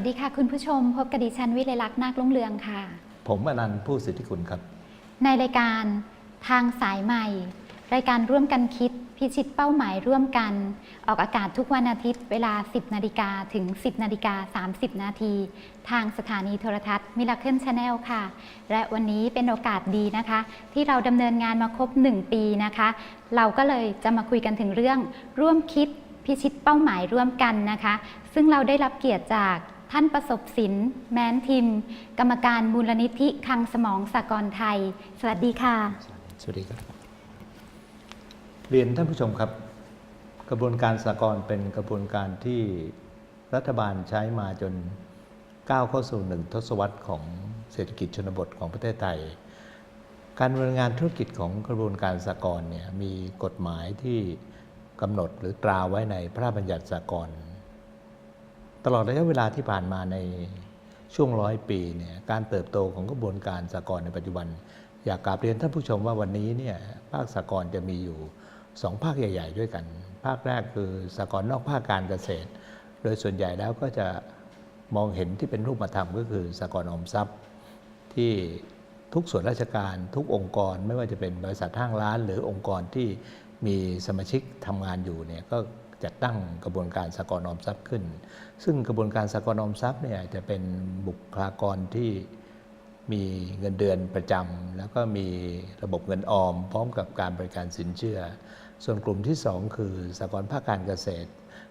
สวัสดีค่ะ คุณผู้ชม พบกับดิฉันวิไลลักษณ์นาคลุ่งเรืองค่ะ ผมอนันต์ผู้สิทธิคุณครับ ในรายการทางสายใหม่ รายการร่วมกันคิดพิชิตเป้าหมายร่วมกัน ออกอากาศทุกวันอาทิตย์เวลา 10 นาฬิกาถึง 10 นาฬิกา 30 นาที ทางสถานีโทรทัศน์มิล a เคิลชาแนลค่ะ และวันนี้เป็นโอกาสดีนะคะ ที่เราดำเนินงานมาครบ 1 ปีนะคะ เราก็เลยจะมาคุยกันถึงเรื่องร่วมคิดพิชิตเป้าหมายร่วมกันนะคะ ซึ่งเราได้รับเกียรติจาก ท่านประสบศิลป์แม้นทิม กรรมการมูลนิธิคลังสมองสากลไทย สวัสดีค่ะ สวัสดีครับ เรียนท่านผู้ชมครับ กระบวนการสากลเป็นกระบวนการที่รัฐบาลใช้มาจนก้าวเข้าสู่หนึ่งทศวรรษของเศรษฐกิจชนบทของประเทศไทย การดำเนินงานธุรกิจของกระบวนการสากลเนี่ยมีกฎหมายที่กำหนดหรือตราไว้ในพระราชบัญญัติสากล ตลอดระยะเวลาที่ผ่านมาในช่วงร้อยปีเนี่ยการเติบโตของกระบวนการสากลในปัจจุบัน อยากกราบเรียนท่านผู้ชมว่าวันนี้เนี่ยภาคสากลจะมีอยู่สองภาคใหญ่ ๆ ด้วยกัน ภาคแรกคือสากลนอกภาคการเกษตร โดยส่วนใหญ่แล้วก็จะมองเห็นที่เป็นรูปธรรมก็คือสากลออมทรัพย์ ที่ทุกส่วนราชการทุกองค์กรไม่ว่าจะเป็นบริษัทห้างร้าน หรือองค์กรที่มีสมาชิกทำงานอยู่เนี่ยก็ จัดตั้งกระบวนการสากลออมทรัพย์ขึ้น ซึ่งกระบวนการสากลออมทรัพย์เนี่ยจะเป็นบุคลากรที่มีเงินเดือนประจำแล้วก็มีระบบเงินออม พร้อมกับการบริการสินเชื่อ ส่วนกลุ่มที่ 2 คือสากลภาคการเกษตร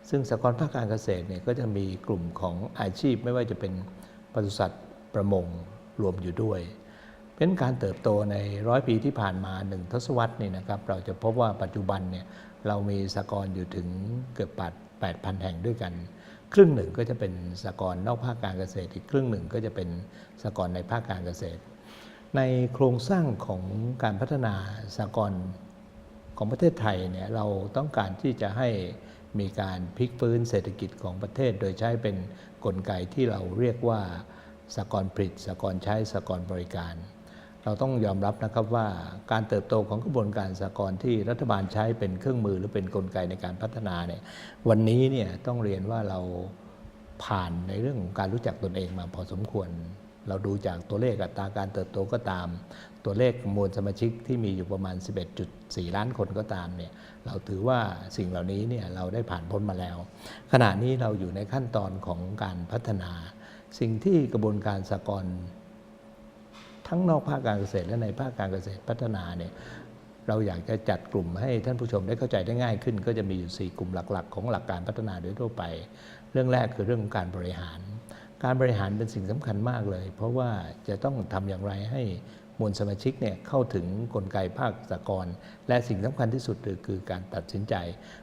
ซึ่งสากลภาคการเกษตรเนี่ยก็จะมีกลุ่มของอาชีพไม่ว่าจะเป็นปศุสัตว์ประมงรวมอยู่ด้วยเป็นการเติบโตในร้อยปีที่ผ่านมาหนึ่งทศวรรษนี่นะครับเราจะพบว่าปัจจุบันเนี่ย เรามีสากลอยู่ถึงเกือบ8 8,000 แห่งด้วยกัน ครึ่งหนึ่งก็จะเป็นสากลนอกภาคการเกษตร อีกครึ่งหนึ่งก็จะเป็นสากลในภาคการเกษตร ในโครงสร้างของการพัฒนาสากลของประเทศไทยเนี่ยเราต้องการที่จะให้มีการพลิกฟื้นเศรษฐกิจของประเทศ โดยใช้เป็นนกลไกที่เราเรียกว่าสากลผลิตสากลใช้สากลบริการ เราต้องยอมรับนะครับว่าการเติบโตของกระบวนการสากลที่รัฐบาลใช้เป็นเครื่องมือหรือเป็นนกลไกในการพัฒนาเนี่ยวันนี้เนี่ยต้องเรียนว่าเราผ่านในเรื่องของการรู้จักตนเองมาพอสมควร เราดูจากตัวเลขอัตราการเติบโตก็ตาม ตัวเลขมวลสมาชิกที่มีอยู่ประมาณ 11.4 ล้านคนก็ตามเนี่ยเราถือว่าสิ่งเหล่านี้เนี่ยเราได้ผ่านพ้นมาแล้ว ขณะนี้เราอยู่ในขั้นตอนของการพัฒนา สิ่งที่กระบวนการสากล ทั้งนอกภาคการเกษตรและในภาคการเกษตรพัฒนาเนี่ยเราอยากจะจัดกลุ่มให้ท่านผู้ชมได้เข้าใจได้ง่ายขึ้น ก็จะมีอยู่ 4 กลุ่มหลัก ๆ ของหลักการพัฒนาโดยทั่วไป เรื่องแรกคือเรื่องของการบริหาร การบริหารเป็นสิ่งสำคัญมากเลย เพราะว่าจะต้องทำอย่างไรให้มวลสมาชิกเนี่ยเข้าถึงกลไกภาคสากลและสิ่งสำคัญที่สุดคือการตัดสินใจ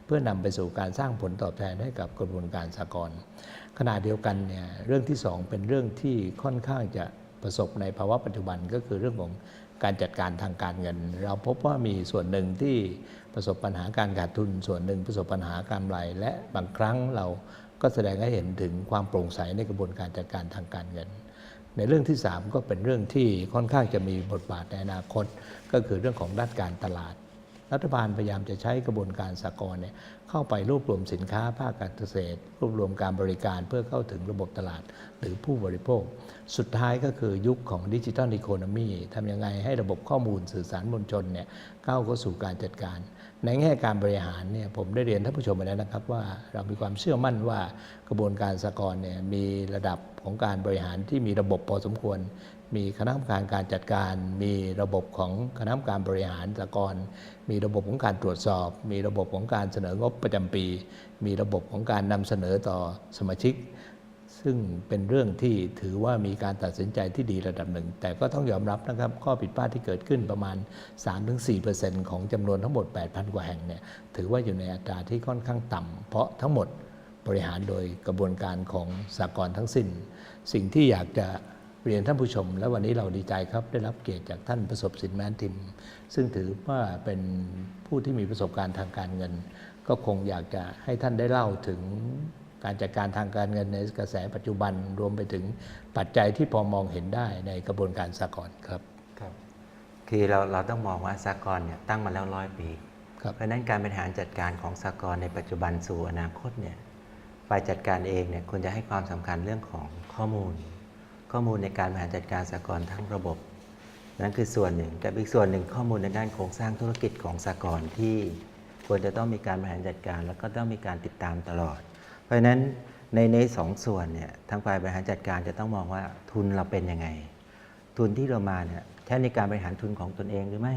เพื่อนำไปสู่การสร้างผลตอบแทนให้กับกระบวนการสากลขณะเดียวกันเนี่ยเรื่องที่สองเป็นเรื่องที่ค่อนข้างจะ ประสบในภาวะปัจจุบันก็คือเรื่องของการจัดการทางการเงิน เราพบว่ามีส่วนหนึ่งที่ประสบปัญหาการขาดทุน ส่วนหนึ่งประสบปัญหาการกำไรและบางครั้งเราก็แสดงให้เห็นถึงความโปร่งใสในกระบวนการจัดการทางการเงิน ในเรื่องที่ 3 ก็เป็นเรื่องที่ค่อนข้างจะมีบทบาทในอนาคต ก็คือเรื่องของด้านการตลาด รัฐบาลพยายามจะใช้กระบวนการสากลเนี่ยเข้าไปรวบรวมสินค้าภาคการเกษตร รวบรวมการบริการเพื่อเข้าถึงระบบตลาดหรือผู้บริโภค สุดท้ายก็คือยุคของดิจิทัลอีโคโนมีทำยังไงให้ระบบข้อมูลสื่อสารมวลชนเนี่ยก้าวเข้าสู่การจัดการ ในแง่การบริหารเนี่ยผมได้เรียนท่านผู้ชมไปแล้วนะครับว่าเรามีความเชื่อมั่นว่ากระบวนการสากลเนี่ยมีระดับของการบริหารที่มีระบบพอสมควร มีคณะกรรมการการจัดการ มีระบบของคณะกรรมการบริหารสากลมีระบบของการตรวจสอบ มีระบบของการเสนองบประจำปี มีระบบของการนำเสนอต่อสมาชิก ซึ่งเป็นเรื่องที่ถือว่ามีการตัดสินใจที่ดีระดับหนึ่ง แต่ก็ต้องยอมรับนะครับ ข้อผิดพลาดที่เกิดขึ้นประมาณ 3-4%ของจำนวนทั้งหมด 8,000 กว่าแห่งเนี่ยถือว่าอยู่ในอัตราที่ค่อนข้างต่ำเพราะทั้งหมดบริหารโดยกระบวนการของสากลทั้งสิ้น สิ่งที่อยากจะ เรียนท่านผู้ชม และวันนี้เราดีใจครับได้รับเกียรติจากท่านประสบสินแมนทิม ซึ่งถือว่าเป็นผู้ที่มีประสบการณ์ทางการเงิน ก็คงอยากจะให้ท่านได้เล่าถึงการจัดการทางการเงินในกระแสปัจจุบันรวมไปถึงปัจจัยที่พอมองเห็นได้ในกระบวนการสากลครับครับ คือเราเราต้องมองว่าสากลเนี่ยตั้งมาแล้วร้อยปีครับเพราะฉะนั้นการบริหารจัดการของสากลในปัจจุบันสู่อนาคตเนี่ยฝ่ายจัดการเองเนี่ยควรจะให้ความสำคัญเรื่องของข้อมูล ข้อมูลในการบริหารจัดการสหกรณ์ทั้งระบบ นั่นคือส่วนหนึ่งกับอีกส่วนหนึ่งข้อมูลในด้านโครงสร้างธุรกิจของสหกรณ์ที่ควรจะต้องมีการบริหารจัดการ แล้วก็ต้องมีการติดตามตลอด เพราะฉะนั้นในในสองส่วนเนี่ยทางฝ่ายบริหารจัดการจะต้องมองว่าทุนเราเป็นยังไง ทุนที่เรามาเนี่ยใช้ในการบริหารทุนของตนเองหรือไม่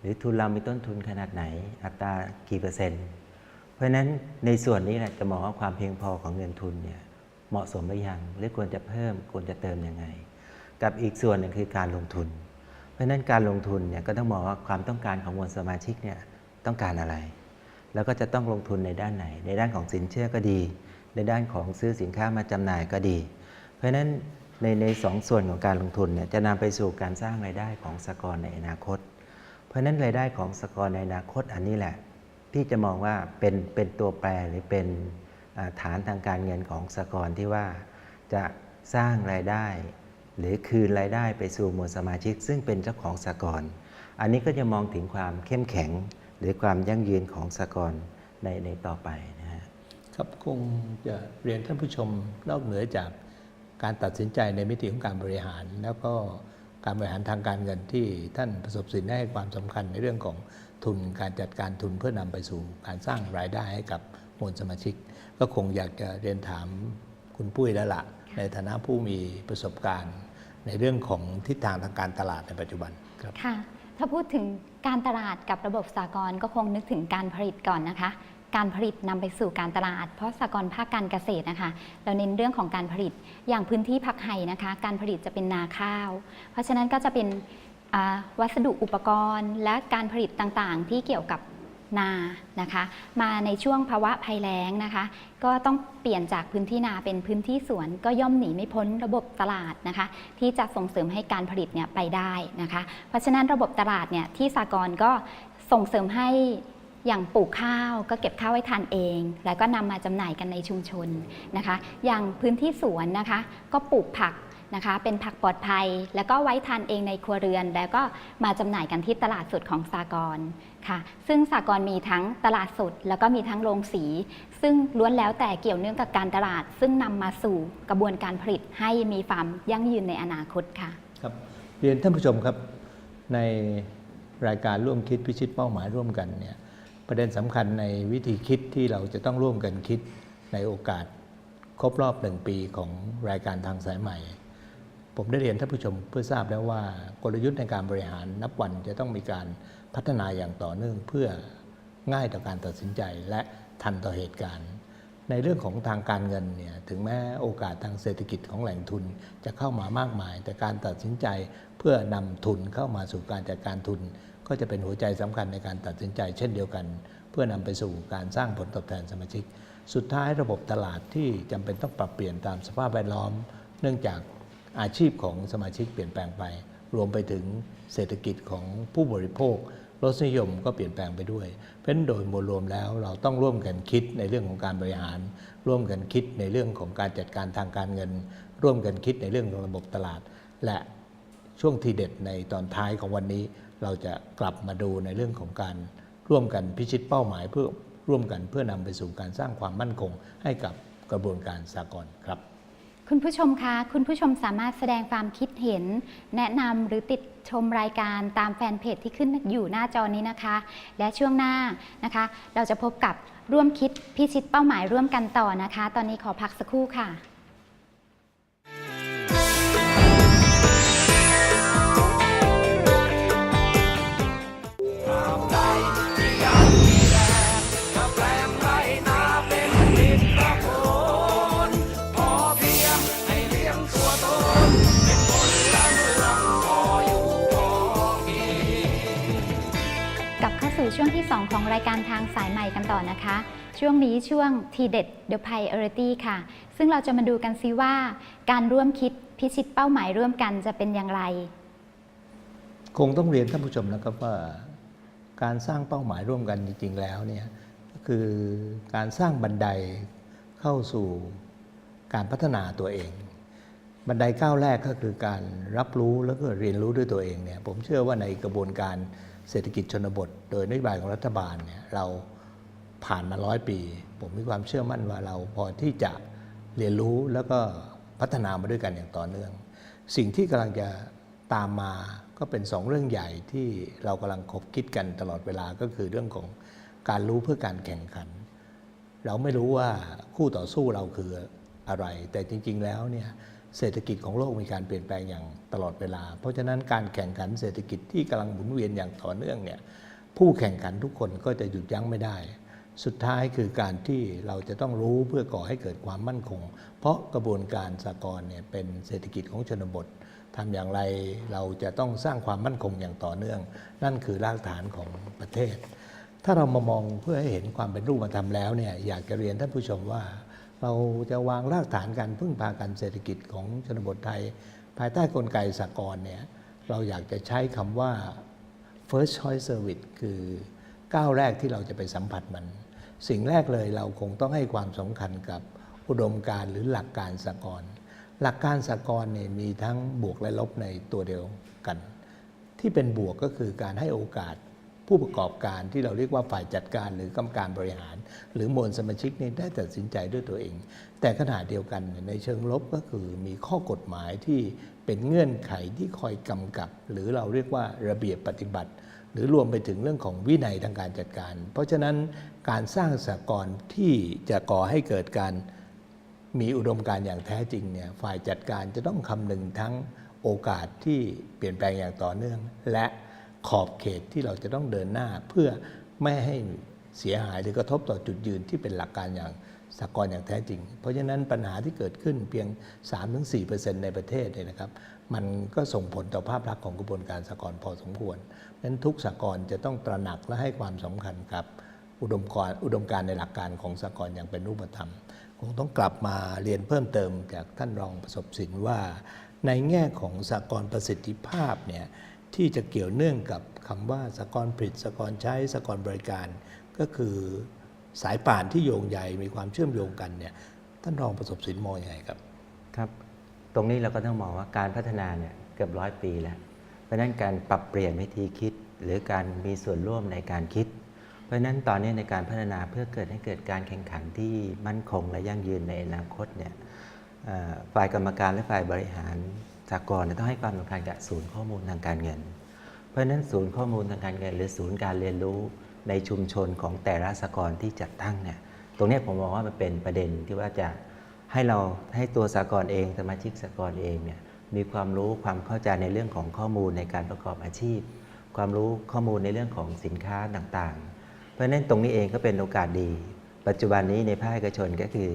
หรือทุนเรามีต้นทุนขนาดไหน อัตรากี่เปอร์เซ็นต์ เพราะฉะนั้นในส่วนนี้แหละจะมองว่าความเพียงพอของเงินทุนเนี่ย เหมาะสมหรือยังหรือควรจะเพิ่มควรจะเติมยังไง กับอีกส่วนหนึ่งคือการลงทุน เพราะฉะนั้นการลงทุนเนี่ยก็ต้องมองว่าความต้องการของมวลสมาชิกเนี่ยต้องการอะไร แล้วก็จะต้องลงทุนในด้านไหน ในด้านของสินเชื่อก็ดี ในด้านของซื้อสินค้ามาจำหน่ายก็ดี เพราะฉะนั้นในในสองส่วนของการลงทุนเนี่ยจะนำไปสู่การสร้างรายได้ของสกรณ์ในอนาคต เพราะฉะนั้นรายได้ของสกรณ์ในอนาคตอันนี้แหละ ที่จะมองว่าเป็นเป็นตัวแปรหรือเป็น ฐานทางการเงินของสกรณ์ที่ว่าจะสร้างรายได้ หรือคืนรายได้ไปสู่มวลสมาชิก ซึ่งเป็นเจ้าของสกรณ์อันนี้ก็จะมองถึงความเข้มแข็ง หรือความยั่งยืนของสกรณ์ในในต่อไปนะฮะครับคงจะเรียนท่านผู้ชมนอกเหนือจากการตัดสินใจในมิติของการบริหาร แล้วก็การบริหารทางการเงินที่ท่านประสบสินได้ให้ความสำคัญในเรื่องของทุนการจัดการทุนเพื่อนำไปสู่การสร้างรายได้ให้กับมวลสมาชิก ก็คงอยากจะเรียนถามคุณปุ้ยแล้วละในฐานะผู้มีประสบการณ์ ในเรื่องของทิศทางทางการตลาดในปัจจุบันครับค่ะ ถ้าพูดถึงการตลาดกับระบบสากลก็คงนึกถึงการผลิตก่อนนะคะการผลิตนำไปสู่การตลาด เพราะสากลภาคการเกษตรนะคะ เราเน้นเรื่องของการผลิตอย่างพื้นที่ผักไห่นะคะ การผลิตจะเป็นนาข้าว เพราะฉะนั้นก็จะเป็นวัสดุอุปกรณ์และการผลิตต่างๆ ที่เกี่ยวกับ นานะคะ มาในช่วงภาวะภัยแล้งนะคะ ก็ต้องเปลี่ยนจากพื้นที่นาเป็นพื้นที่สวน ก็ย่อมหนีไม่พ้นระบบตลาดนะคะ ที่จะส่งเสริมให้การผลิตเนี่ยไปได้นะคะ เพราะฉะนั้นระบบตลาดเนี่ยที่สากลก็ส่งเสริมให้อย่างปลูกข้าวก็เก็บข้าวไว้ทานเอง แล้วก็นำมาจำหน่ายกันในชุมชนนะคะ อย่างพื้นที่สวนนะคะ ก็ปลูกผักนะคะเป็นผักปลอดภัย แล้วก็ไว้ทานเองในครัวเรือน แล้วก็มาจำหน่ายกันที่ตลาดสดของสากล ค่ะ ซึ่งสากลมีทั้งตลาดสด แล้วก็มีทั้งโรงสี ซึ่งล้วนแล้วแต่เกี่ยวเนื่องกับการตลาด ซึ่งนำมาสู่กระบวนการผลิตให้มีความยั่งยืนในอนาคตค่ะ ครับเรียนท่านผู้ชมครับในรายการร่วมคิดพิชิตเป้าหมายร่วมกันเนี่ยประเด็นสำคัญในวิธีคิดที่เราจะต้องร่วมกันคิดในโอกาสครบรอบหนึ่งปีของรายการทางสายใหม่ ผมได้เรียนท่านผู้ชมเพื่อทราบแล้วว่ากลยุทธ์ในการบริหารนับวันจะต้องมีการ พัฒนาอย่างต่อเนื่องเพื่อง่ายต่อการตัดสินใจและทันต่อเหตุการณ์ ในเรื่องของทางการเงินเนี่ยถึงแม้โอกาสทางเศรษฐกิจของแหล่งทุนจะเข้ามามากมาย แต่การตัดสินใจเพื่อนำทุนเข้ามาสู่การจัดการทุน ก็จะเป็นหัวใจสำคัญในการตัดสินใจ เช่นเดียวกัน เพื่อนำไปสู่การสร้างผลตอบแทนสมาชิก สุดท้ายระบบตลาดที่จำเป็นต้องปรับเปลี่ยนตามสภาพแวดล้อม เนื่องจากอาชีพของสมาชิกเปลี่ยนแปลงไป รวมไปถึงเศรษฐกิจของผู้บริโภค รสนิยมก็เปลี่ยนแปลงไปด้วย เพราะฉะนั้นโดยมวลรวมแล้วเราต้องร่วมกันคิดในเรื่องของการบริหาร ร่วมกันคิดในเรื่องของการจัดการทางการเงิน ร่วมกันคิดในเรื่องของระบบตลาด และช่วงทีเด็ดในตอนท้ายของวันนี้ เราจะกลับมาดูในเรื่องของการร่วมกันพิชิตเป้าหมายเพื่อร่วมกันเพื่อนำไปสู่การสร้างความมั่นคงให้กับกระบวนการสากลครับ คุณผู้ชมคะ คุณผู้ชมสามารถแสดงความคิดเห็น แนะนำหรือติดชมรายการตามแฟนเพจที่ขึ้นอยู่หน้าจอนี้นะคะ และช่วงหน้านะคะ เราจะพบกับร่วมคิดพิชิตเป้าหมายร่วมกันต่อนะคะ ตอนนี้ขอพักสักครู่ค่ะ 2 ของรายการทางสายใหม่กันต่อนะคะ ช่วงนี้ช่วงทีเด็ด The Priority ค่ะ ซึ่งเราจะมาดูกันซิว่า การร่วมคิดพิชิตเป้าหมายร่วมกันจะเป็นอย่างไร คงต้องเรียนท่านผู้ชมนะครับว่า การสร้างเป้าหมายร่วมกันจริง ๆ แล้วเนี่ยก็คือการสร้างบันไดเข้าสู่การพัฒนาตัวเอง บันไดก้าวแรกก็คือการรับรู้แล้วก็เรียนรู้ด้วยตัวเองเนี่ยผมเชื่อว่าในกระบวนการ เศรษฐกิจชนบท โดยนโยบายของรัฐบาลเนี่ยเราผ่านมาร้อยปี ผมมีความเชื่อมั่นว่าเราพอที่จะเรียนรู้แล้วก็พัฒนามาด้วยกันอย่างต่อเนื่อง สิ่งที่กำลังจะตามมาก็เป็นสองเรื่องใหญ่ที่เรากำลังคบคิดกันตลอดเวลาก็คือเรื่องของการรู้เพื่อการแข่งขัน เราไม่รู้ว่าคู่ต่อสู้เราคืออะไร แต่จริง ๆ แล้วเนี่ย เศรษฐกิจของโลกมีการเปลี่ยนแปลงอย่างตลอดเวลา เพราะฉะนั้นการแข่งขันเศรษฐกิจที่กำลังหมุนเวียนอย่างต่อเนื่องเนี่ยผู้แข่งขันทุกคนก็จะหยุดยั้งไม่ได้ สุดท้ายคือการที่เราจะต้องรู้เพื่อก่อให้เกิดความมั่นคง เพราะกระบวนการสากลเนี่ยเป็นเศรษฐกิจของชนบททำอย่างไรเราจะต้องสร้างความมั่นคงอย่างต่อเนื่อง นั่นคือรากฐานของประเทศ ถ้าเรามามองเพื่อให้เห็นความเป็นรูปธรรมแล้วเนี่ยอยากจะเรียนท่านผู้ชมว่า เราจะวางรากฐานการพึ่งพากันเศรษฐกิจของชนบทไทย ภายใต้กลไกสากลเนี่ยเราอยากจะใช้คำว่า first choice service คือก้าวแรกที่เราจะไปสัมผัสมัน สิ่งแรกเลยเราคงต้องให้ความสำคัญกับอุดมการหรือหลักการสากลหลักการสากลเนี่ยมีทั้งบวกและลบในตัวเดียวกัน ที่เป็นบวกก็คือการให้โอกาส ผู้ประกอบการที่เราเรียกว่าฝ่ายจัดการหรือกรรมการบริหาร หรือมวลสมาชิกนี่ได้ตัดสินใจด้วยตัวเอง แต่ขณะเดียวกันในเชิงลบก็คือมีข้อกฎหมายที่เป็นเงื่อนไขที่คอยกำกับ หรือเราเรียกว่าระเบียบปฏิบัติ หรือรวมไปถึงเรื่องของวินัยทางการจัดการ เพราะฉะนั้นการสร้างสากลที่จะก่อให้เกิดการมีอุดมการณ์อย่างแท้จริงเนี่ยฝ่ายจัดการจะต้องคำนึงทั้งโอกาสที่เปลี่ยนแปลงอย่างต่อเนื่อง และ ขอบเขตที่เราจะต้องเดินหน้าเพื่อไม่ให้เสียหายหรือกระทบต่อจุดยืนที่เป็นหลักการอย่างสากลอย่างแท้จริง เพราะฉะนั้นปัญหาที่เกิดขึ้นเพียง 3-4%ในประเทศเนี่ยนะครับ มันก็ส่งผลต่อภาพลักษณ์ของกระบวนการสากลพอสมควรเพราะนั้นทุกสากลจะต้องตระหนักและให้ความสำคัญกับอุดมการอุดมการในหลักการของสากลอย่างเป็นรูปธรรม คงต้องกลับมาเรียนเพิ่มเติมจากท่านรองประสบสินว่า ในแง่ของสากลประสิทธิภาพเนี่ย ที่จะเกี่ยวเนื่องกับคำว่าสกลผลิตสกลใช้สกลบริการ ก็คือสายป่านที่โยงใยมีความเชื่อมโยงกันเนี่ยท่านรองประสบสินมองยังไงครับครับ ตรงนี้เราก็ต้องมองว่าการพัฒนาเนี่ยเกือบร้อยปีแล้ว เพราะนั้นการปรับเปลี่ยนวิธีคิด หรือการมีส่วนร่วมในการคิด เพราะนั้นตอนนี้ในการพัฒนาเพื่อเกิดให้เกิดการแข่งขันที่มั่นคงและยั่งยืนในอนาคตเนี่ยฝ่ายกรรมการและฝ่ายบริหาร สากลต้องให้ความสำคัญกับศูนย์ข้อมูลทางการเงิน เพราะฉะนั้นศูนย์ข้อมูลทางการเงิน หรือศูนย์การเรียนรู้ในชุมชนของแต่ละสากลที่จัดตั้งเนี่ยตรงนี้ผมมองว่ามันเป็นประเด็นที่ว่าจะให้เราให้ตัวสากลเองสมาชิกสากลเองเนี่ยมีความรู้ความเข้าใจในเรื่องของข้อมูลในการประกอบอาชีพ ความรู้ข้อมูลในเรื่องของสินค้าต่างๆ เพราะฉะนั้นตรงนี้เองก็เป็นโอกาสดี ปัจจุบันนี้ในภาคเอกชนก็คือ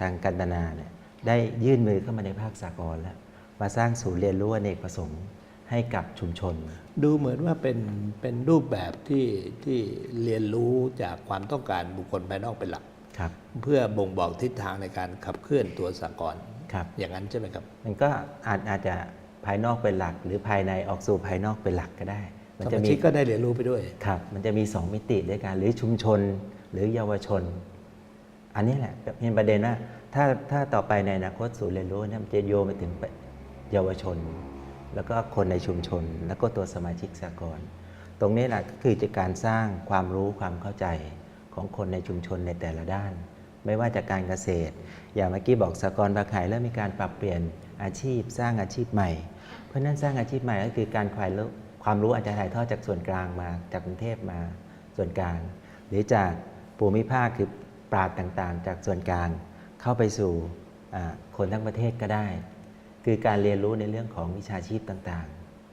ทางกันตนาเนี่ยได้ยื่นมือเข้ามาในภาคสากลแล้ว มาสร้างศูนย์เรียนรู้อเนกประสงค์ให้กับชุมชน ดูเหมือนว่าเป็นเป็นรูปแบบที่ที่เรียนรู้จากความต้องการบุคคลภายนอกเป็นหลักครับเพื่อบ่งบอกทิศทางในการขับเคลื่อนตัวสากลครับอย่างนั้นใช่ไหมครับ มันก็อาจอาจจะภายนอกเป็นหลัก หรือภายในออกสู่ภายนอกเป็นหลักก็ได้ มัสจะมามีชิกก็ได้เรียนรู้ไปด้วยครับมันจะมีสองมิติด้วยกันหรือชุมชนหรือเยาวชน อันนี้แหละเป็นประเด็นว่าถ้าถ้าต่อไปในอนาคตศูนย์เรียนรู้เนี่ยมันจะโยงไปถึง เยาวชน แล้วก็คนในชุมชน แล้วก็ตัวสมาชิกสากลตรงนี้แหละก็คือจะการสร้างความรู้ความเข้าใจของคนในชุมชนในแต่ละด้าน ไม่ว่าจากการเกษตร อย่างเมื่อกี้บอกสากลบาขายเริ่มมีการปรับเปลี่ยนอาชีพ สร้างอาชีพใหม่ เพราะฉะนั้นสร้างอาชีพใหม่ก็คือการควายความรู้อาจจะถ่ายทอดจากส่วนกลางมาจากกรุงเทพมาส่วนกลาง หรือจากภูมิภาคคือปราดต่างๆ จากส่วนกลางเข้าไปสู่คนทั้งประเทศก็ได้ คือการเรียนรู้ในเรื่องของวิชาชีพต่าง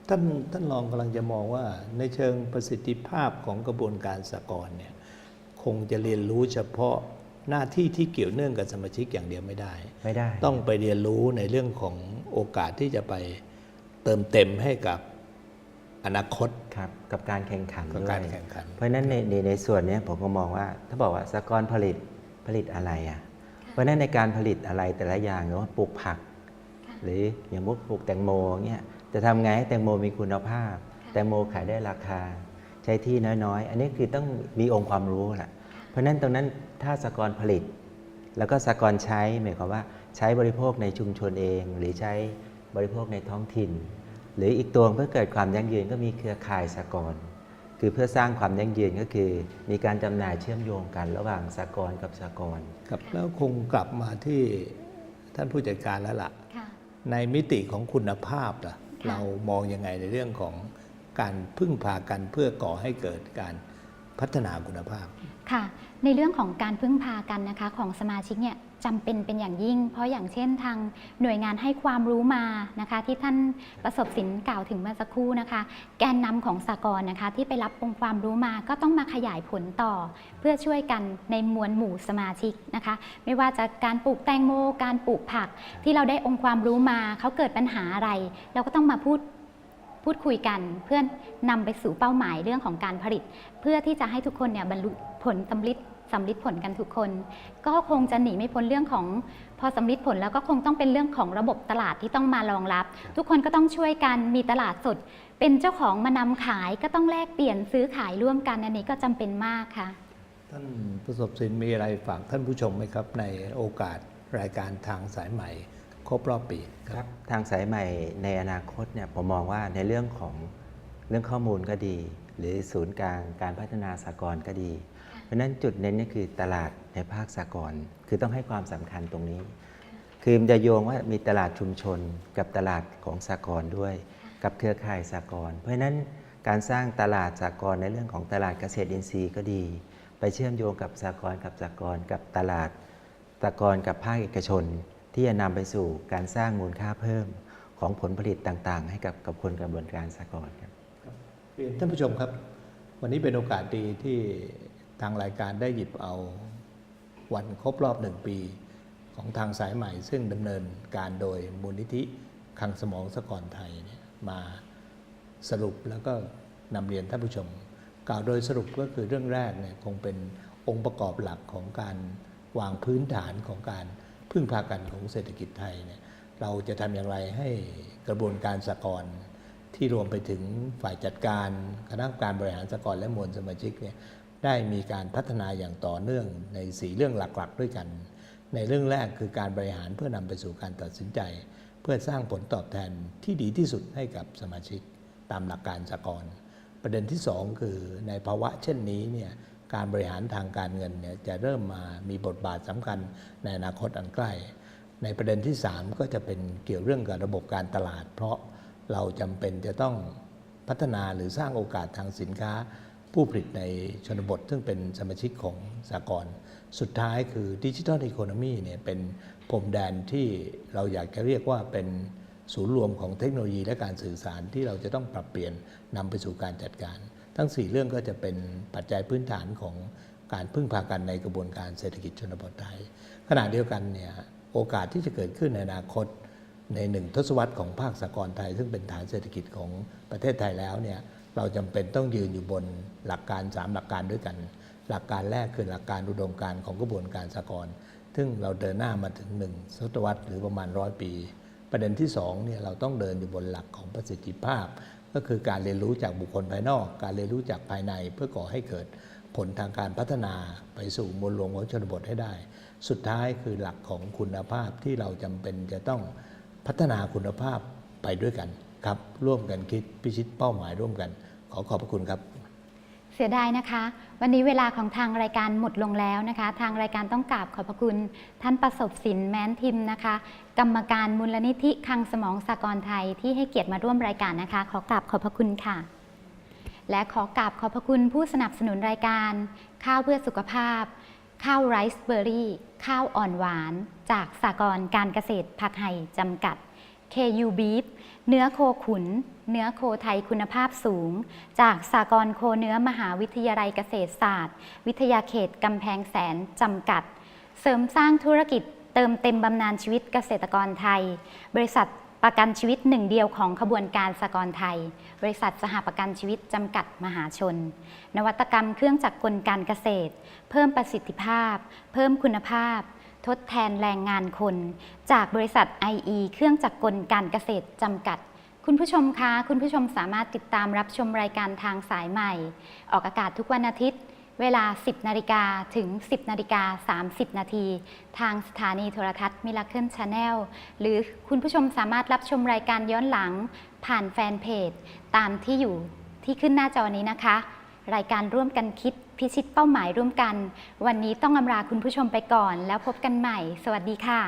ท่านท่านรองกำลังจะมองว่าในเชิงประสิทธิภาพของกระบวนการสากลเนี่ยคงจะเรียนรู้เฉพาะหน้าที่ที่เกี่ยวเนื่องกับสมาชิกอย่างเดียวไม่ได้ๆไม่ได้ ต้องไปเรียนรู้ในเรื่องของโอกาสที่จะไปเติมเต็มให้กับอนาคตครับกับการแข่งขันกับด้วยการแข่งขันเพราะฉะนั้นในในในส่วนเนี้ยผมก็มองว่า ถ้าบอกว่าสากลผลิตผลิตอะไรอะเพราะฉะนั้นในการผลิตอะไรแต่ละอย่างหรือว่าปลูกผัก หรืออย่างมุกปลูกแตงโมเงี้ยจะทำไงให้แตงโมมีคุณภาพ แตงโมขายได้ราคา ใช้ที่น้อยๆ อันนี้คือต้องมีองค์ความรู้แหละเพราะฉะนั้นตรงนั้นถ้าสากลผลิต แล้วก็สากลใช้หมายความว่าใช้บริโภคในชุมชนเอง หรือใช้บริโภคในท้องถิ่น หรืออีกตัวเพื่อเกิดความยั่งยืนก็มีเครือข่ายสากลคือเพื่อสร้างความยั่งยืนก็คือ มีการจำหน่ายเชื่อมโยงกันระหว่างสากลกับสากลครับแล้วคงกลับมาที่ท่านผู้จัดการแล้วล่ะค่ะ ในมิติของคุณภาพล่ะเรามองยังไงในเรื่องของการพึ่งพากันเพื่อก่อให้เกิดการพัฒนาคุณภาพ ค่ะ ในเรื่องของการพึ่งพากันนะคะของสมาชิกเนี่ย จำเป็นเป็นอย่างยิ่ง เพราะอย่างเช่นทางหน่วยงานให้ความรู้มานะคะ ที่ท่านประสบสินกล่าวถึงเมื่อสักครู่นะคะ แกนนำของสากลนะคะ ที่ไปรับองค์ความรู้มาก็ต้องมาขยายผลต่อ เพื่อช่วยกันในมวลหมู่สมาชิกนะคะ ไม่ว่าจะการปลูกแตงโมการปลูกผัก ที่เราได้องค์ความรู้มาเขาเกิดปัญหาอะไร เราก็ต้องมาพูดพูดคุยกันเพื่อนำไปสู่เป้าหมายเรื่องของการผลิต เพื่อที่จะให้ทุกคนเนี่ยบรรลุผลสำลิด สำลิดผลกันทุกคน ก็คงจะหนีไม่พ้นเรื่องของพอสำลิดผลแล้วก็คงต้องเป็นเรื่องของระบบตลาดที่ต้องมารองรับ ทุกคนก็ต้องช่วยกันมีตลาดสด เป็นเจ้าของมานำขายก็ต้องแลกเปลี่ยนซื้อขายร่วมกันอันนี้ก็จำเป็นมากค่ะ ท่านประสบสินมีอะไรฝากท่านผู้ชมไหมครับ ในโอกาสรายการทางสายใหม่ครบรอบปีครับทางสายใหม่ในอนาคตเนี่ยผมมองว่าในเรื่องของเรื่องข้อมูลก็ดี หรือศูนย์กลางการพัฒนาสากลก็ดี เพราะนั้นจุดเน้นนี่คือตลาดในภาคสากลคือต้องให้ความสำคัญตรงนี้ คือมันจะโยงว่ามีตลาดชุมชนกับตลาดของสากลด้วย กับเครือข่ายสากลเพราะฉะนั้นการสร้างตลาดสากลในเรื่องของตลาดเกษตรอินทรีย์ก็ดี ไปเชื่อมโยงกับสากลกับสากลกับตลาดสากลกับภาคเอกชน ที่จะนำไปสู่การสร้างมูลค่าเพิ่มของผลผลิตต่างๆ ให้กับกับคนกระบวนการสากลครับท่านผู้ชมครับ วันนี้เป็นโอกาสดีที่ ทางรายการได้หยิบเอาวันครบรอบหนึ่งปี ของทางสายใหม่ ซึ่งดำเนินการโดยมูลนิธิคังสมองสกอรไทยเนี่ยมาสรุปแล้วก็นำเรียนท่านผู้ชม กล่าวโดยสรุปก็คือเรื่องแรกเนี่ยคงเป็นองค์ประกอบหลักของการวางพื้นฐานของการพึ่งพากันของเศรษฐกิจไทยเนี่ยเราจะทำอย่างไรให้กระบวนการสากลที่รวมไปถึงฝ่ายจัดการคณะกรรมการบริหารสกรและมวลสมาชิกเนี่ย ได้มีการพัฒนาอย่างต่อเนื่องในสีเรื่องหลักๆ ด้วยกัน ในเรื่องแรกคือการบริหารเพื่อนำไปสู่การตัดสินใจ เพื่อสร้างผลตอบแทนที่ดีที่สุดให้กับสมาชิกตามหลักการสหกรณ์ประเด็นที่สองคือในภาวะเช่นนี้เนี่ยการบริหารทางการเงินเนี่ยจะเริ่มมามีบทบาทสำคัญในอนาคตอันใกล้ ในประเด็นที่ 3 ก็จะเป็นเกี่ยวเรื่องกับระบบการตลาด เพราะเราจำเป็นจะต้องพัฒนาหรือสร้างโอกาสทางสินค้า ผู้ผลิตในชนบท ซึ่งเป็นสมาชิกของสากลสุดท้ายคือดิจิทัลอีโคโนมีเนี่ยเป็นพรมแดนที่เราอยากจะเรียกว่าเป็นศูนย์รวมของเทคโนโลยีและการสื่อสารที่เราจะต้องปรับเปลี่ยนนำไปสู่การจัดการ ทั้ง 4 เรื่องก็จะเป็นปัจจัยพื้นฐานของการพึ่งพากันในกระบวนการเศรษฐกิจชนบทไทย ขณะเดียวกันเนี่ยโอกาสที่จะเกิดขึ้นในอนาคตในหนึ่งทศวรรษของภาคสากลไทย ซึ่งเป็นฐานเศรษฐกิจของประเทศไทยแล้วเนี่ย เราจำเป็นต้องยืนอยู่บนหลักการ 3 หลักการด้วยกัน หลักการแรกคือหลักการอุดมการของกระบวนการสากลซึ่งเราเดินหน้ามาถึงหนึ่งทศวรรษหรือประมาณร้อยปี ประเด็นที่2เนี่ยเราต้องเดินอยู่บนหลักของประสิทธิภาพ ก็คือการเรียนรู้จากบุคคลภายนอก การเรียนรู้จากภายในเพื่อก่อให้เกิดผลทางการพัฒนาไปสู่มวลรวมของชนบทให้ได้ สุดท้ายคือหลักของคุณภาพที่เราจำเป็นจะต้องพัฒนาคุณภาพไปด้วยกันครับร่วมกันคิดพิชิตเป้าหมายร่วมกัน ขอขอบพระคุณครับ เสียดายนะคะ วันนี้เวลาของทางรายการหมดลงแล้วนะคะ ทางรายการต้องกราบขอบพระคุณ ท่านประสบสินแม้นทิมนะคะ กรรมการมูลนิธิคลังสมองสากลไทยที่ให้เกียรติมาร่วมรายการนะคะ ขอกราบขอบพระคุณค่ะ และขอกราบขอบพระคุณผู้สนับสนุนรายการ ข้าวเพื่อสุขภาพ ข้าวไรซ์เบอร์รี่ ข้าวอ่อนหวาน จากสากลการเกษตรผักไห่จำกัด KU Beef เนื้อโคขุน เนื้อโคไทยคุณภาพสูง จากสากลโคเนื้อมหาวิทยาลัยเกษตรศาสตร์ วิทยาเขตกำแพงแสนจำกัด เสริมสร้างธุรกิจเติมเต็มบำนาญชีวิตเกษตรกรไทย บริษัทประกันชีวิตหนึ่งเดียวของขบวนการสากลไทย บริษัทสหประกันชีวิตจำกัดมหาชน นวัตกรรมเครื่องจักรกลการเกษตร เพิ่มประสิทธิภาพ เพิ่มคุณภาพ ทดแทนแรงงานคน จากบริษัท IE เครื่องจักรกลการเกษตรจำกัด คุณผู้ชมคะ คุณผู้ชมสามารถติดตามรับชมรายการทางสายใหม่ ออกอากาศทุกวันอาทิตย์ เวลา 10 นาฬิกาถึง 10 นาฬิกา 30 นาที ทางสถานีโทรทัศน์ Miracle Channel หรือคุณผู้ชมสามารถรับชมรายการย้อนหลัง ผ่านแฟนเพจ ตามที่อยู่ที่ขึ้นหน้าจอนี้นะคะ รายการร่วมกันคิด พิชิตเป้าหมายร่วมกัน วันนี้ต้องอำลาคุณผู้ชมไปก่อน แล้วพบกันใหม่ สวัสดีค่ะ